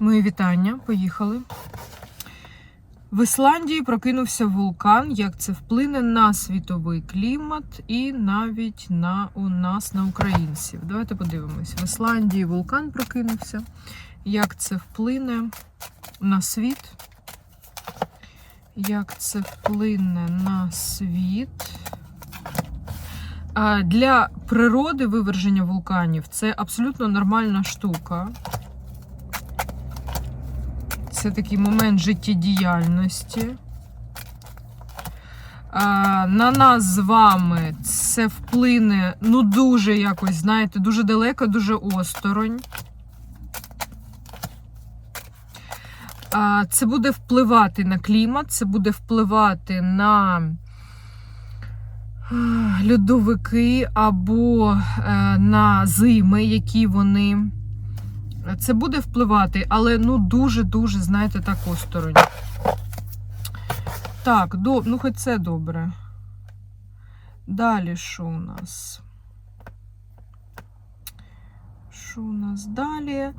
Мої вітання, поїхали. В Ісландії прокинувся вулкан. Як це вплине на світовий клімат і навіть на у нас, на українців. Давайте подивимось. В Ісландії вулкан прокинувся. Як це вплине на світ? Як це вплине на світ? Для природи виверження вулканів це абсолютно нормальна штука. Це такий момент життєдіяльності. На нас з вами це вплине, ну, дуже якось, знаєте, дуже далеко, дуже осторонь. Це буде впливати на клімат, це буде впливати на льодовики або е, на зими, які вони. Це буде впливати, але ну дуже-дуже, знаєте, так осторонь. Так, до... ну хоч це добре. Далі що у нас? Що у нас далі?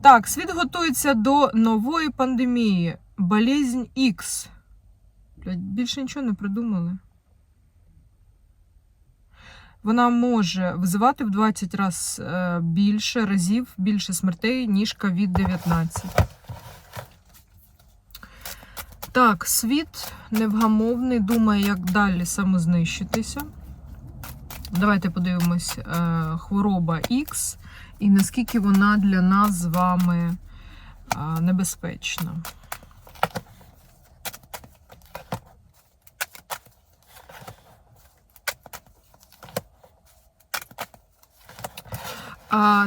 Так, світ готується до нової пандемії. Болезнь X. Блядь, більше нічого не придумали. Вона може визивати в 20 разів більше разів, більше смертей, ніж COVID-19. Так, світ невгамовний, думає, як далі самознищитися. Давайте подивимось е, хвороба X і наскільки вона для нас з вами е, небезпечна.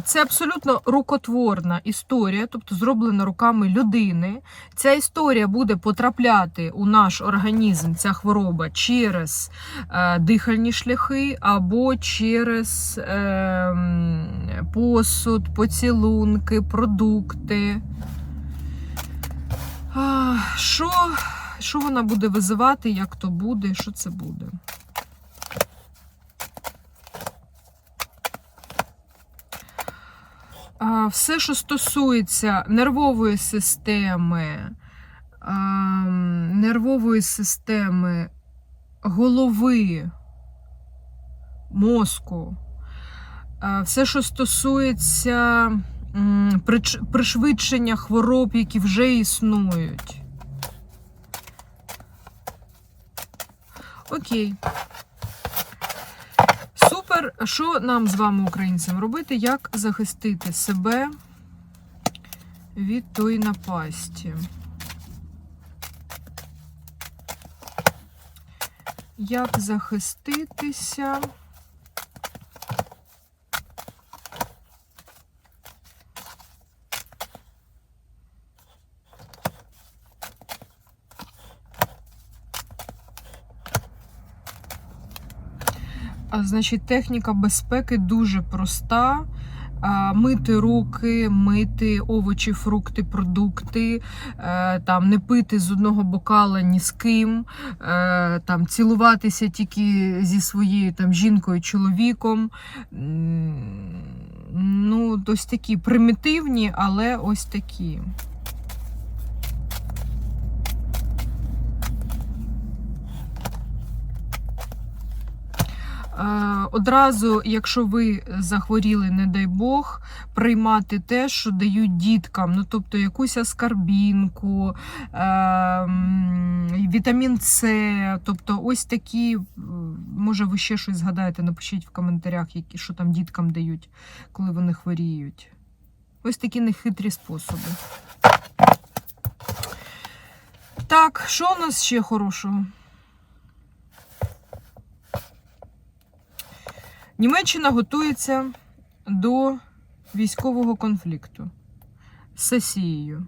Це абсолютно рукотворна історія, тобто зроблена руками людини. Ця історія буде потрапляти у наш організм, ця хвороба через е, дихальні шляхи або через е, посуд, поцілунки, продукти. Що, що вона буде визивати, як то буде, що це буде? Все, що стосується нервової системи, нервової системи голови, мозку, все, що стосується пришвидшення хвороб, які вже існують. Окей. Супер. Що нам з вами, українцям, робити? Як захистити себе від тої напасті? Як захиститися? Значить, техніка безпеки дуже проста. Мити руки, мити овочі, фрукти, продукти, е, там не пити з одного бокала ні з ким, е, там цілуватися тільки зі своєю там жінкою, чоловіком. Ну, ось такі примітивні, але ось такі. Е, Одразу, якщо ви захворіли, не дай Бог, приймати те, що дають діткам, ну тобто якусь аскарбінку, е, вітамін С, тобто ось такі, може ви ще щось згадаєте, напишіть в коментарях, які, що там діткам дають, коли вони хворіють. Ось такі нехитрі способи. Так, що у нас ще хорошого? Німеччина готується до військового конфлікту з Росією.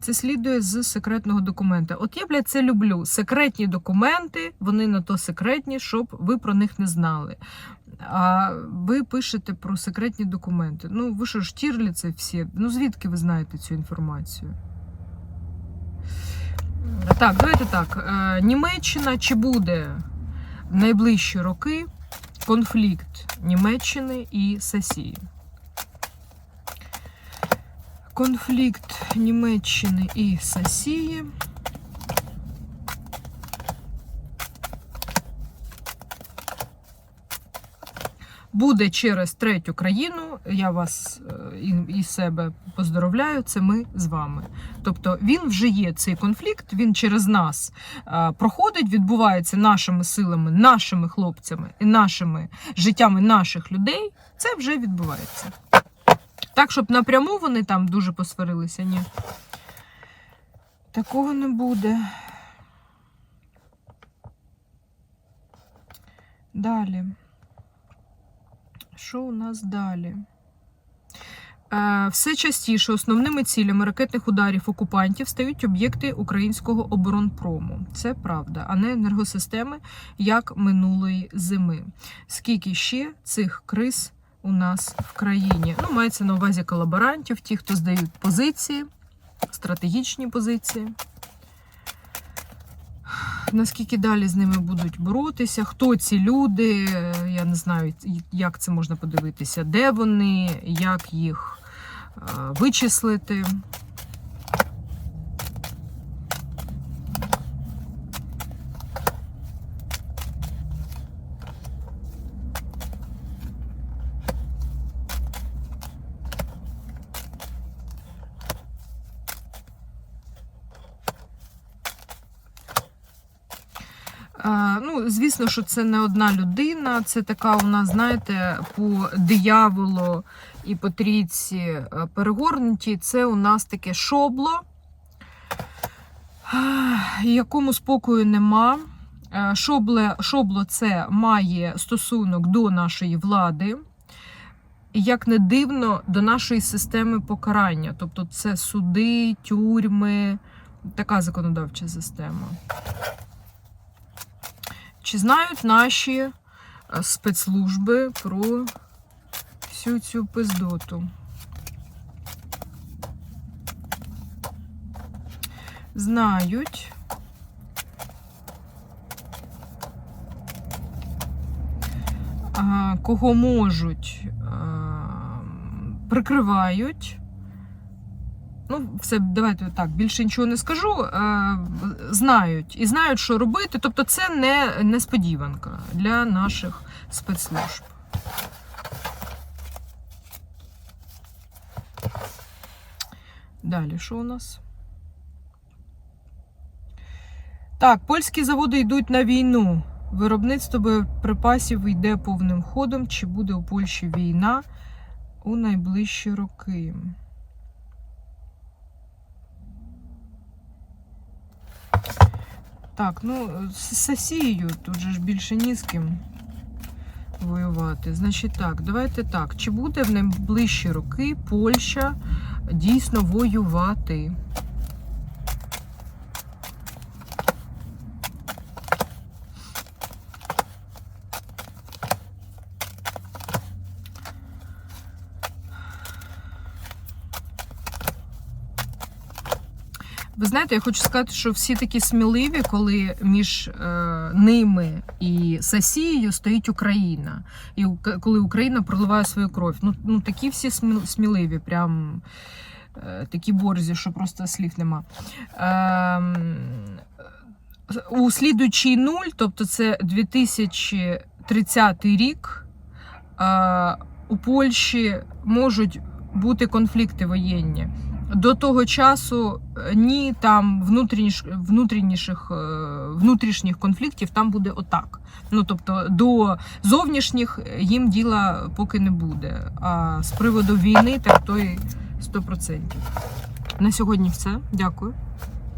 Це слідує з секретного документа. От я, блядь, це люблю. Секретні документи, вони на то секретні, щоб ви про них не знали. А ви пишете про секретні документи. Ну, ви що ж тірліці всі? Ну, звідки ви знаєте цю інформацію? Так, давайте так. Е, Німеччина чи буде в найближчі роки конфлікт Німеччини і Сесії. конфлікт Німеччини і Сосії. Буде через третю країну. Я вас е, і, себе поздоровляю. Це ми з вами. Тобто він вже є цей конфлікт. Він через нас е, проходить, відбувається нашими силами, нашими хлопцями і нашими життями наших людей. Це вже відбувається. Так, щоб напряму вони там дуже посварилися, ні. Такого не буде. Далі. Що у нас далі? Е, Все частіше основними цілями ракетних ударів окупантів стають об'єкти українського оборонпрому. Це правда, а не енергосистеми, як минулої зими. Скільки ще цих криз у нас в країні? Ну, мається на увазі колаборантів, ті, хто здають позиції, стратегічні позиції. Наскільки далі з ними будуть боротися? Хто ці люди? Я не знаю, як це можна подивитися, де вони, як їх е, вичислити. Ну, звісно, що це не одна людина, це така у нас, знаєте, по дияволу і по трійці е, перегорнуті. Це у нас таке шобло, якому спокою нема. Е, Шобле, шобло це має стосунок до нашої влади. Як не дивно, до нашої системи покарання. Тобто це суди, тюрми, така законодавча система. Чи знають наші е, спецслужби про всю цю пиздоту? Знають. Кого можуть, прикривають. Ну, все, давайте так, більше нічого не скажу. Е, знають і знають, що робити. Тобто, це не несподіванка для наших спецслужб. Далі, що у нас? Так, польські заводи йдуть на війну. Виробництво боєприпасів йде повним ходом. Чи буде у Польщі війна у найближчі роки? Так, ну, з Росією тут же ж більше ні з ким воювати. Значить так, давайте так. Чи буде в найближчі роки Польща дійсно воювати? Ви знаєте, я хочу сказати, що всі такі сміливі, коли між е, ними і Сосією стоїть Україна. І коли Україна проливає свою кров. Ну, ну такі всі сміл- сміливі, прям е, такі борзі, що просто слів нема. Е, у слідуючий нуль, тобто це 2030 рік, е, у Польщі можуть бути конфлікти воєнні. До того часу е, ні там внутрішніх, внутрішніх, е, внутрішніх конфліктів там буде отак. Ну тобто до зовнішніх їм діла поки не буде. А з приводу війни, так то і 100%. На сьогодні все. Дякую.